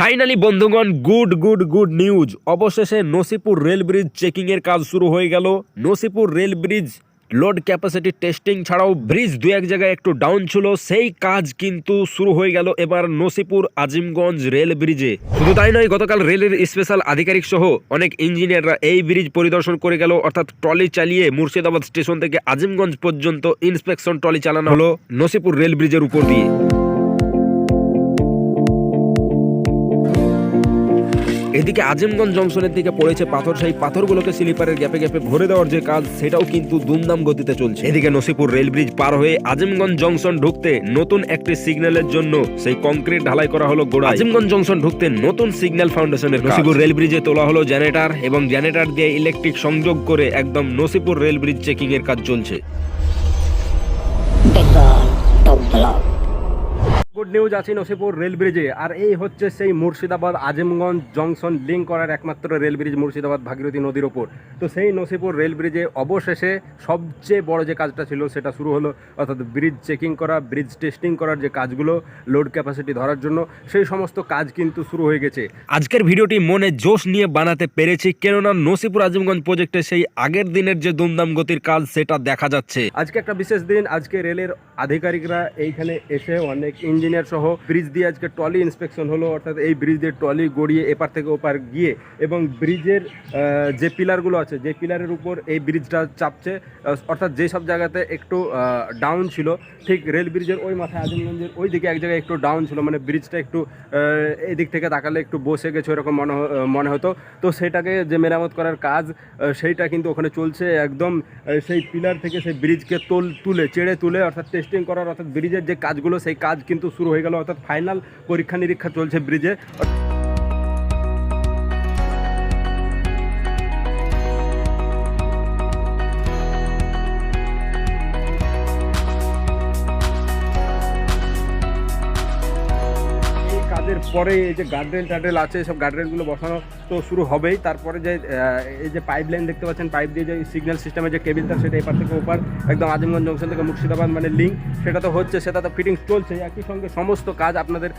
Finally বন্ধুগণ good good good news অবশেষে Nasipur rail bridge checking এর কাজ শুরু হয়ে গেল। Nasipur rail bridge load capacity testing ছাড়াও ব্রিজ দু এক জায়গায় একটু ডাউন ছিল। সেই কাজ কিন্তু শুরু হয়ে গেল এবার নসিপুর আজিমগঞ্জ রেল ব্রিজে। শুধু তাই নয়, গতকাল রেলের স্পেশাল আধিকারিক সহ অনেক ইঞ্জিনিয়াররা এই ব্রিজ পরিদর্শন করে গেল। অর্থাৎ ট্রলি চালিয়ে মুর্শিদাবাদ স্টেশন থেকে আজিমগঞ্জ পর্যন্ত ইন্সপেকশন ট্রলি চালানো হলো নসিপুর রেল ব্রিজের উপর দিয়ে। এদিকে আজিমগঞ্জ জংশনের দিকে পড়েছে পাথর। সেই পাথরগুলোকে স্লিপারের গ্যাপে গ্যাপে ভরে দেওয়ার যে কাজ সেটাও কিন্তু দুমদাম গতিতে চলছে। এদিকে নসিপুর রেল ব্রিজ পার হয়ে আজিমগঞ্জ জংশন ঢুকতে নতুন একটি সিগন্যালের জন্য সেই কংক্রিট ঢালাই করা হলো গোড়া আজিমগঞ্জ জংশন ঢুকতে নতুন সিগন্যাল ফাউন্ডেশনের নসিপুর রেল ব্রিজে তোলা হলো জেনারেটর এবং জেনারেটর দিয়ে ইলেকট্রিক সংযোগ করে একদম নসিপুর রেল ব্রিজ চেকিং এর কাজ চলছে. গুড নিউজ আছে নসিপুর রেল ব্রিজে। আর এই হচ্ছে সেই মুর্শিদাবাদ আজিমগঞ্জ জংশন লিঙ্ক করার একমাত্র রেল ব্রিজ মুর্শিদাবাদ ভাগীরথী নদীর ওপর। তো সেই নসিপুর রেল ব্রিজে অবশেষে সবচেয়ে বড় যে কাজটা ছিল, সেটা শুরু হলো অর্থাৎ ব্রিজ চেকিং করা ব্রিজ টেস্টিং করার যে কাজগুলো লোড ক্যাপাসিটি ধরার জন্য। সেই সমস্ত কাজ কিন্তু শুরু হয়ে গেছে। আজকের ভিডিওটি মনে জোশ নিয়ে বানাতে পেরেছি, কেননা নসিপুর আজিমগঞ্জ প্রজেক্টে সেই আগের দিনের যে দুমদাম গতির কাজ, সেটা দেখা যাচ্ছে। আজকে একটা বিশেষ দিন, আজকে রেলের আধিকারিকরা এইখানে এসে অনেক ইঞ্জিনিয়ার সহ ব্রিজ দিয়ে আজকে ট্রলি ইন্সপেকশন হলো, অর্থাৎ এই ব্রিজ দিয়ে ট্রলি গড়িয়ে এপার থেকে ওপার গিয়ে এবং ব্রিজের যে পিলারগুলো আছে, যে পিলারের উপর এই ব্রিজটা চাপছে অর্থাৎ যে সব জায়গাতে একটু ডাউন ছিল, ঠিক রেল ব্রিজের ওই মাথায় আজিমগঞ্জের ওই দিকে এক জায়গায় একটু ডাউন ছিল মানে ব্রিজটা একটু এদিক থেকে তাকালে একটু বসে গেছে এরকম মনে মনে হতো। তো সেটাকে যে মেরামত করার কাজ সেইটা কিন্তু ওখানে চলছে একদম সেই পিলার থেকে সেই ব্রিজকে তোল, তুলে, চেড়ে তুলে, অর্থাৎ টেস্টিং করার, অর্থাৎ ব্রিজের যে কাজগুলো, সেই কাজ কিন্তু শুরু হয়ে গেল, অর্থাৎ ফাইনাল পরীক্ষা নিরীক্ষা চলছে ব্রিজে পরে এই যে গার্ডেন টার্ডেল আছে সব গার্ডেনগুলো বসানো তো শুরু হবেই। তারপরে যে এই যে পাইপ লাইন দেখতে পাচ্ছেন পাইপ দিয়ে যে সিগন্যাল সিস্টেমের যে কেবিলটা সেটা এপার থেকে ওপার একদম আজিমগঞ্জ জংশন থেকে মুর্শিদাবাদ মানে লিঙ্ক সেটা তো হচ্ছে সেটা তো ফিটিংস চলছে। একই সঙ্গে সমস্ত কাজ আপনাদের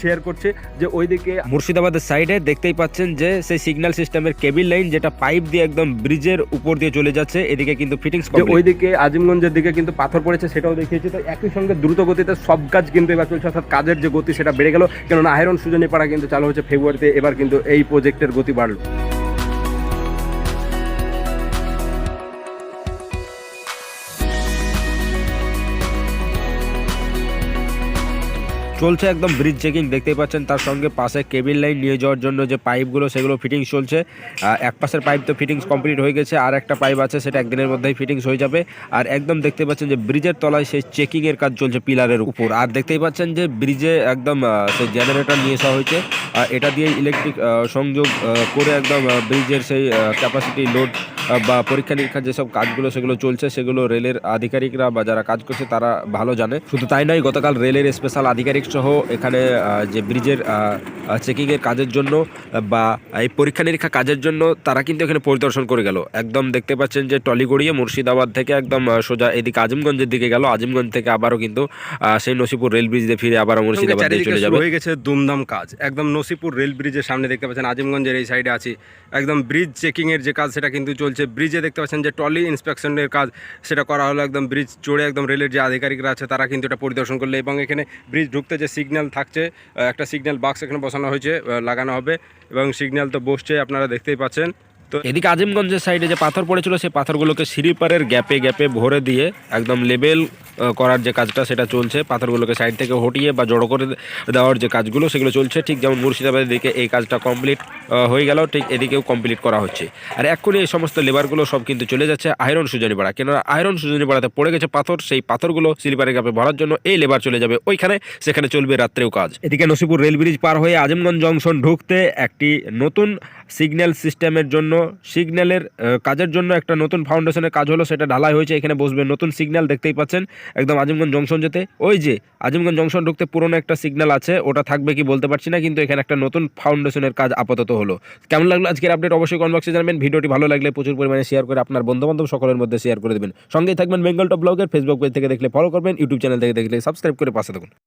শেয়ার করছে যে ওইদিকে মুর্শিদাবাদের সাইডে দেখতেই পাচ্ছেন যে সেই সিগন্যাল সিস্টেমের কেবিল লাইন যেটা পাইপ দিয়ে একদম ব্রিজের উপর দিয়ে চলে যাচ্ছে এদিকে কিন্তু ফিটিংস ওইদিকে আজিমগঞ্জের দিকে কিন্তু পাথর পড়েছে সেটাও দেখিয়েছি। তো একই সঙ্গে দ্রুত গতিতে সব কাজ কিন্তু এবার চলছে অর্থাৎ কাজের যে গতি সেটা বেড়ে গেল। কেননা আয়রন সুজনী পাড়া কিন্তু চালু হচ্ছে ফেব্রুয়ারিতে এবার কিন্তু এই প্রজেক্টের গতি বাড়লো। চলছে একদম ব্রিজ চেকিং দেখতেই পাচ্ছেন তার সঙ্গে পাশে কেবিল লাইন নিয়ে যাওয়ার জন্য যে পাইপগুলো সেগুলো ফিটিংস চলছে। এক পাশের পাইপ তো ফিটিংস কমপ্লিট হয়ে গেছে, আর একটা পাইপ আছে, সেটা একদিনের মধ্যেই ফিটিংস হয়ে যাবে। আর একদম দেখতে পাচ্ছেন যে ব্রিজের তলায় সেই চেকিংয়ের কাজ চলছে পিলারের উপর। আর দেখতেই পাচ্ছেন যে ব্রিজে একদম সেই জেনারেটর নিয়ে আসা হয়েছে। আর এটা দিয়ে ইলেকট্রিক সংযোগ করে একদম ব্রিজের সেই ক্যাপাসিটি লোড বা পরীক্ষা নিরীক্ষার যেসব কাজগুলো সেগুলো চলছে সেগুলো রেলের আধিকারিকরা বা যারা কাজ করছে তারা ভালো জানে। শুধু তাই নয় গতকাল রেলের স্পেশাল আধিকারিক সহ এখানে যে ব্রিজের চেকিংয়ের কাজের জন্য বা এই পরীক্ষা নিরীক্ষা কাজের জন্য তারা কিন্তু এখানে পরিদর্শন করে গেল। একদম দেখতে পাচ্ছেন যে টলি গড়িয়ে মুর্শিদাবাদ থেকে একদম সোজা এদিকে আজিমগঞ্জের দিকে গেল। আজিমগঞ্জ থেকে আবারও কিন্তু সেই নসিপুর রেল ব্রিজ দিয়ে ফিরে আবারও মুর্শিদাবাদ চলে যাবে। হয়ে গেছে দুমদাম কাজ। একদম নসিপুর রেল ব্রিজের সামনে দেখতে পাচ্ছেন আজিমগঞ্জের এই সাইডে আছি। একদম ব্রিজ চেকিং এর যে কাজ সেটা কিন্তু চলছে। ব্রিজে দেখতে পাচ্ছেন যে টলি ইন্সপেকশনের কাজ, সেটা করা হলো একদম ব্রিজ চড়ে একদম রেলের যে আধিকারিকরা আছে, তারা কিন্তু এটা পরিদর্শন করলে এবং এখানে ব্রিজ ঢুকতে যে সিগন্যাল থাকছে একটা সিগন্যাল বাক্স এখানে বসানো হয়েছে লাগানো হবে এবং সিগন্যাল তো বসছে, আপনারা দেখতেই পাচ্ছেন। তো এদিকে আজিমগঞ্জের সাইডে যে পাথর পড়েছিল, সেই পাথরগুলোকে সিঁড়িপারের গ্যাপে গ্যাপে ভরে দিয়ে একদম লেবেল করার যে কাজটা সেটা চলছে। পাথরগুলোকে সাইড থেকে হটিয়ে বা জড়ো করে দেওয়ার যে কাজগুলো সেগুলো চলছে। ঠিক যেমন মুর্শিদাবাদের দিকে এই কাজটা কমপ্লিট হয়ে গেল, ঠিক এদিকেও কমপ্লিট করা হচ্ছে। আর এক্ষুনি এই সমস্ত লেবারগুলো সব কিন্তু চলে যাচ্ছে আয়রন সুজনী পাড়া কেননা আয়রন সুজনী পাড়াতে পড়ে গেছে পাথর, সেই পাথরগুলো স্লিপারের গ্যাপে ভরার জন্য এই লেবার চলে যাবে ওইখানে, সেখানে চলবে রাত্রেও কাজ। এদিকে নসিপুর রেল ব্রিজ পার হয়ে আজিমগঞ্জ জংশন ঢুকতে একটি নতুন সিগন্যাল সিস্টেমের জন্য সিগন্যালের কাজের জন্য একটা নতুন ফাউন্ডেশনের কাজ হলো, সেটা ঢালাই হয়েছে, এখানে বসবে নতুন সিগন্যাল দেখতেই পাচ্ছেন, একদম আজিমগঞ্জ জংশন যেতে। ওই যে, আজিমগঞ্জ জংশন ঢুকতে পুরনো একটা সিগন্যাল আছে, ওটা থাকবে কি বলতে পারছি না, কিন্তু এখানে একটা নতুন ফাউন্ডেশনের কাজ আপাতত হলো। কেমন লাগল আজকের আপডেট অবশ্যই কমেন্ট বক্সে জানাবেন। ভিডিওটি ভালো লাগলে প্রচুর পরিমাণে শেয়ার করে আপনার বন্ধু বান্ধব সকলের মধ্যে শেয়ার করে দেবেন। সঙ্গেই থাকবেন বেঙ্গল টপ ব্লগের ফেসবুক পেজ থেকে দেখলে ফলো করবেন ইউটিউব চ্যানেল থেকে দেখলে সাবস্ক্রাইব করে পাশে থাকুন।